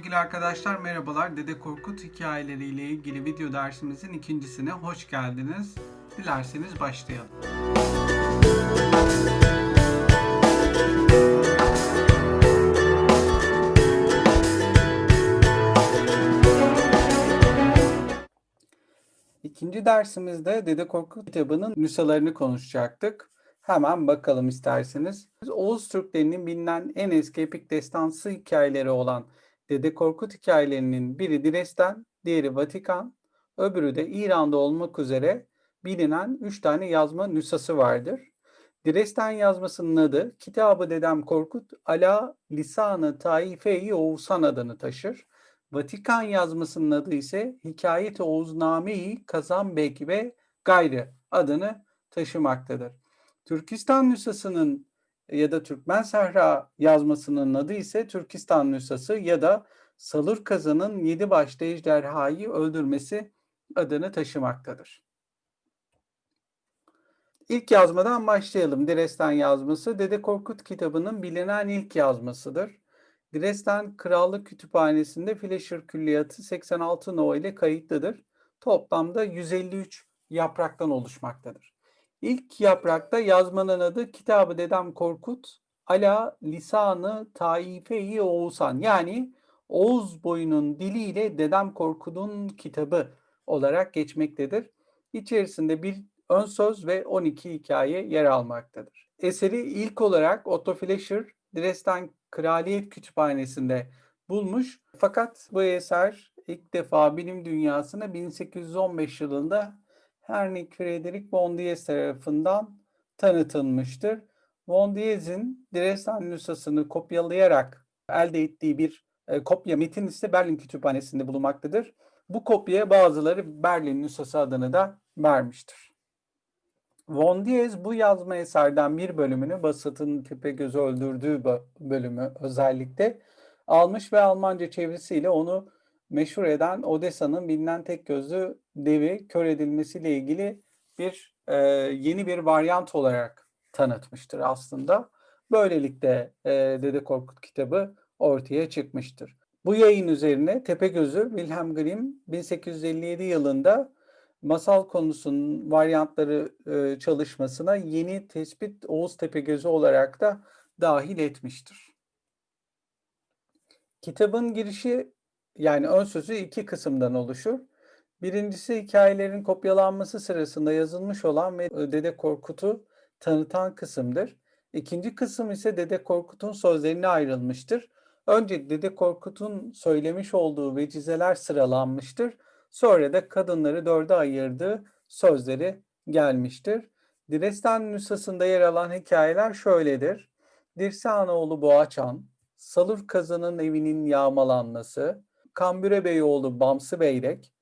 Sevgili arkadaşlar merhabalar. Dede Korkut hikayeleriyle ilgili video dersimizin ikincisine hoş geldiniz. Dilerseniz başlayalım. İkinci dersimizde Dede Korkut kitabının nüshalarını konuşacaktık. Hemen bakalım isterseniz. Oğuz Türklerinin bilinen en eski epik destansı hikayeleri olan Dede Korkut hikayelerinin biri Dires'ten, diğeri Vatikan, öbürü de İran'da olmak üzere bilinen üç tane yazma nüshası vardır. Dires'ten yazmasının adı Kitabı Dedem Korkut ala lisanı taife-i Oğuzhan adını taşır. Vatikan yazmasının adı ise Hikayet-i Oğuzname-i Kazanbek ve gayrı adını taşımaktadır. Türkistan nüshasının ya da Türkmen Sahra yazmasının adı ise Türkistan nüshası ya da Salur Kazan'ın yedi başlı ejderhayı öldürmesi adını taşımaktadır. İlk yazmadan başlayalım. Direstan yazması Dede Korkut kitabının bilinen ilk yazmasıdır. Dresden Krallık Kütüphanesi'nde Fleischer Külliyatı 86 no ile kayıtlıdır. Toplamda 153 yapraktan oluşmaktadır. İlk yaprakta yazmanın adı Kitabı Dedem Korkut ala lisanı taife-i Oğuzhan yani Oğuz boyunun diliyle Dedem Korkut'un kitabı olarak geçmektedir. İçerisinde bir ön söz ve 12 hikaye yer almaktadır. Eseri ilk olarak Otto Fleischer Dresden Kraliyet Kütüphanesi'nde bulmuş. Fakat bu eser ilk defa bilim dünyasına 1815 yılında Henrik Friedrich von Diez tarafından tanıtılmıştır. Von Diez'in Dresden nüshasını kopyalayarak elde ettiği bir e, kopya metin ise Berlin Kütüphanesi'nde bulunmaktadır. Bu kopyaya bazıları Berlin nüshası adını da vermiştir. Von Diez bu yazma eserden bir bölümünü Basat'ın Tepegöz'ü öldürdüğü bölümü özellikle almış ve Almanca çevirisiyle onu meşhur eden Odessa'nın bilinen tek gözlü devi kör edilmesiyle ilgili bir e, yeni bir varyant olarak tanıtmıştır aslında. Böylelikle e, Dede Korkut kitabı ortaya çıkmıştır. Bu yayın üzerine Tepegöz'ü Wilhelm Grimm 1857 yılında masal konusunun varyantları e, çalışmasına yeni tespit Oğuz Tepegözü olarak da dahil etmiştir. Kitabın girişi yani ön sözü iki kısımdan oluşur. Birincisi hikayelerin kopyalanması sırasında yazılmış olan ve Dede Korkut'u tanıtan kısımdır. İkinci kısım ise Dede Korkut'un sözlerine ayrılmıştır. Önce Dede Korkut'un söylemiş olduğu vecizeler sıralanmıştır. Sonra da kadınları dörde ayırdığı sözleri gelmiştir. Direstan nüshasında yer alan hikayeler şöyledir. Dirsanoğlu Boğaçan, Salur Kazan'ın evinin yağmalanması, Kambüre Beyoğlu Bamsı Beyrek,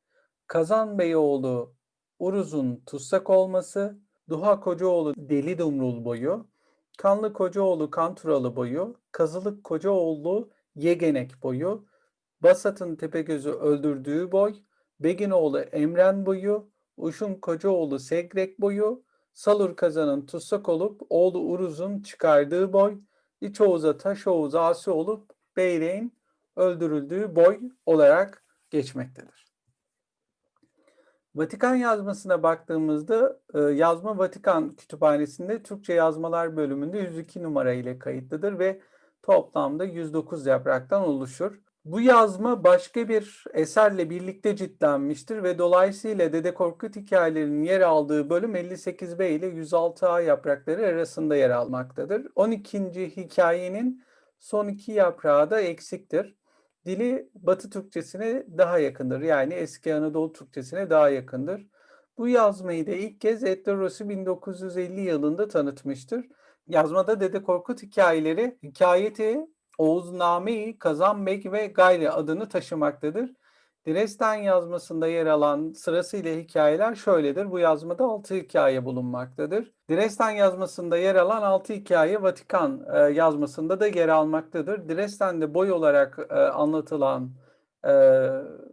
Kazan Beyoğlu Uruz'un tutsak olması, Duha Kocaoğlu Deli Dumrul boyu, Kanlı Kocaoğlu Kanturalı boyu, Kazılık Kocaoğlu Yegenek boyu, Basat'ın Tepegöz'ü öldürdüğü boy, Beginoğlu Emren boyu, Uşun Kocaoğlu Segrek boyu, Salur Kazan'ın tutsak olup oğlu Uruz'un çıkardığı boy, İç Oğuz'a Taş Oğuz Asi olup Beyreğin öldürüldüğü boy olarak geçmektedir. Vatikan yazmasına baktığımızda e, yazma Vatikan Kütüphanesi'nde Türkçe yazmalar bölümünde 102 numara ile kayıtlıdır ve toplamda 109 yapraktan oluşur. Bu yazma başka bir eserle birlikte ciltlenmiştir ve dolayısıyla Dede Korkut hikayelerinin yer aldığı bölüm 58B ile 106A yaprakları arasında yer almaktadır. 12. hikayenin son iki yaprağı da eksiktir. Dili Batı Türkçesine daha yakındır. Yani eski Anadolu Türkçesine daha yakındır. Bu yazmayı da ilk kez Edgar Rossi 1950 yılında tanıtmıştır. Yazmada Dede Korkut hikayeleri hikayeti Oğuzname-i Kazanbek ve Gayri adını taşımaktadır. Dresden yazmasında yer alan sırasıyla hikayeler şöyledir. Bu yazmada 6 hikaye bulunmaktadır. Dresden yazmasında yer alan 6 hikaye Vatikan e, yazmasında da yer almaktadır. Dresden'de boy olarak e, anlatılan e,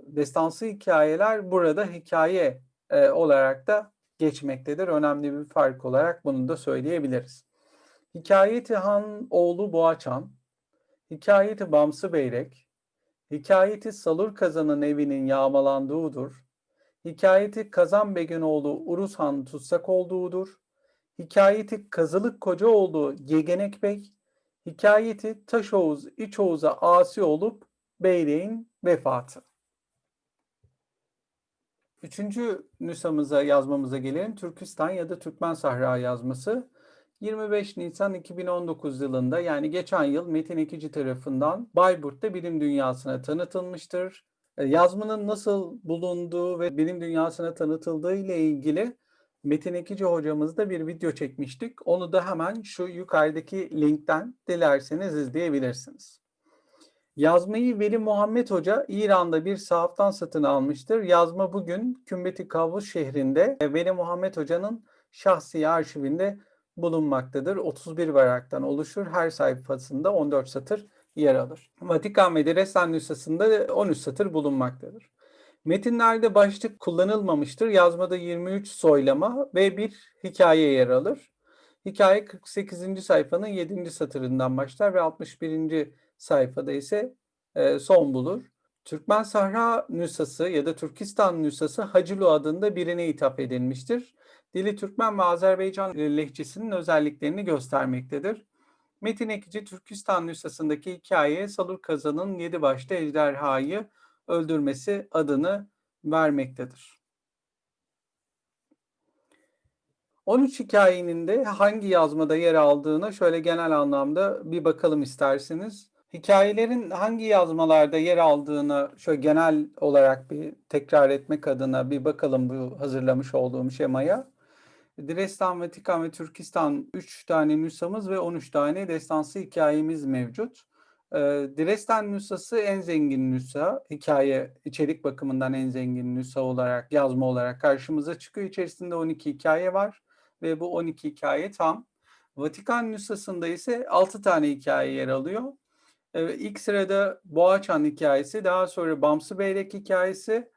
destansı hikayeler burada hikaye e, olarak da geçmektedir. Önemli bir fark olarak bunu da söyleyebiliriz. Hikayeti Han oğlu Boğaçan, Hikayeti Bamsı Beyrek, Hikayeti Salur Kazan'ın evinin yağmalandığıdır. Hikayeti Kazan Beginoğlu Urus Han tutsak olduğudur. Hikayeti Kazılık Kocaoğlu Gegenek Bey. Hikayeti Taşoğuz İçoğuz'a asi olup beyliğin vefatı. Üçüncü nüshamıza yazmamıza gelelim. Türkistan ya da Türkmen Sahra yazması. 25 Nisan 2019 yılında yani geçen yıl Metin Ekici tarafından Bayburt'ta bilim dünyasına tanıtılmıştır. E, Yazmanın nasıl bulunduğu ve bilim dünyasına tanıtıldığı ile ilgili Metin Ekici hocamızda bir video çekmiştik. Onu da hemen şu yukarıdaki linkten dilerseniz izleyebilirsiniz. Yazmayı Veli Muhammed Hoca İran'da bir sahaftan satın almıştır. Yazma bugün Kümbeti Kavus şehrinde Veli Muhammed Hoca'nın şahsi arşivinde bulunmaktadır. 31 varaktan oluşur. Her sayfasında 14 satır yer alır. Vatikan ve Dresden nüshasında 13 satır bulunmaktadır. Metinlerde başlık kullanılmamıştır. Yazmada 23 soylama ve bir hikaye yer alır. Hikaye 48. sayfanın 7. satırından başlar ve 61. sayfada ise e, son bulur. Türkmen Sahra nüshası ya da Türkistan nüshası Hacılu adında birine ithaf edilmiştir. Dili Türkmen ve Azerbaycan lehçesinin özelliklerini göstermektedir. Metin Ekici Türkistan nüshasındaki hikayeye Salur Kazan'ın yedi başlı ejderhayı öldürmesi adını vermektedir. 13 hikayenin de hangi yazmada yer aldığına şöyle genel anlamda bir bakalım isterseniz. Hikayelerin hangi yazmalarda yer aldığını şöyle genel olarak bir tekrar etmek adına bir bakalım bu hazırlamış olduğum şemaya. Dresden, Vatikan ve Türkistan 3 tane nüshamız ve 13 tane destansı hikayemiz mevcut. Ee, Dresden nüshası en zengin nüsha, hikaye içerik bakımından en zengin nüsha olarak, yazma olarak karşımıza çıkıyor. İçerisinde 12 hikaye var ve bu 12 hikaye tam. Vatikan nüshasında ise 6 tane hikaye yer alıyor. Ee, ilk sırada Boğaçan hikayesi, daha sonra Bamsı Beyrek hikayesi,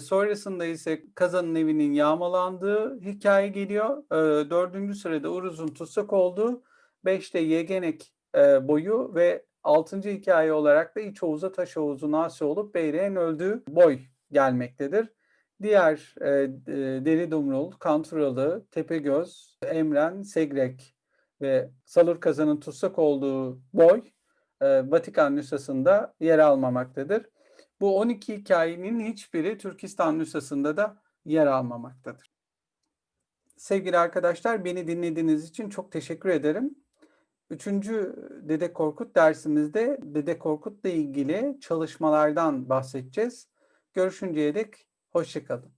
sonrasında ise Kazan'ın evinin yağmalandığı hikaye geliyor. Dördüncü sırada Uruz'un tutsak olduğu, beşte Yegenek e, boyu ve altıncı hikaye olarak da İç Oğuz'a Taş Oğuz'un asi olup Beyrek'in öldüğü boy gelmektedir. Diğer e, e, Deri Dumrul, Kanturalı, Tepegöz, Emren, Segrek ve Salur Kazan'ın tutsak olduğu boy e, Vatikan nüshasında yer almamaktadır. Bu 12 hikayenin hiçbiri Türkistan nüshasında da yer almamaktadır. Sevgili arkadaşlar beni dinlediğiniz için çok teşekkür ederim. Üçüncü Dede Korkut dersimizde Dede Korkut'la ilgili çalışmalardan bahsedeceğiz. Görüşünceye dek hoşçakalın.